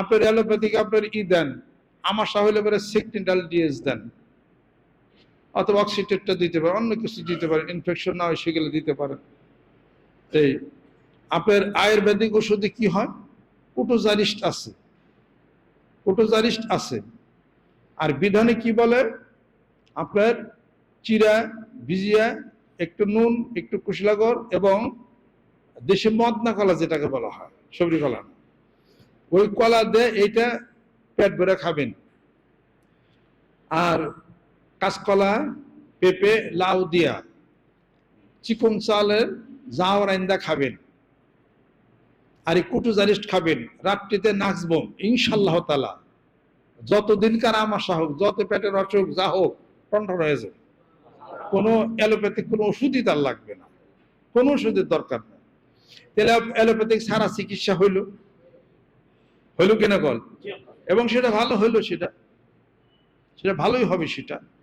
আপনার অ্যালোপ্যাথিক, আপনার ই দেন। আমার হলে পরে সেকটিন্ডাল ডিএস দেন। অথবা অক্সিটেটটা দিতে পারেন, অন্য কিছু দিতে পারেন ইনফেকশন না হয় সেগুলো দিতে পারেন। এই, আপনার আয়ুর্বেদিক ওষুধে কি হয়? উটোজারিস্ট আছে। উটোজারিস্ট আছে। আর বিধানে কি বলে? আপনার চিরা, ভিজিয়া, একটু নুন, একটু কুশলাগর এবং দেশে মদ না কলা যেটাকে বলা হয় সবরি কলা। ওই কলা দিয়ে এইটা পেট ভরে খাবেন। আর কাঁচকলা, পেঁপে, লাউ দিয়া চিকন চালের জাওয়ার আইন্দা খাবেন। আর এই কুটুজারিস্ট খাবেন, রাত্রিতে নাচবন ইনশাল্লাহ তালা যতদিনকার আমাশা হোক, যত পেটের অসুখ যা হোক কন্ট্রোল হয়ে যাবে। কোনো অ্যালোপ্যাথিক, কোনো ওষুধই তার লাগবে না। কোনো ওষুধের দরকার নেই। তাহলে অ্যালোপ্যাথিক সারা চিকিৎসা হইল। হইল কিনা কল? এবং সেটা ভালো হইল সেটা। সেটা ভালোই হবে সেটা।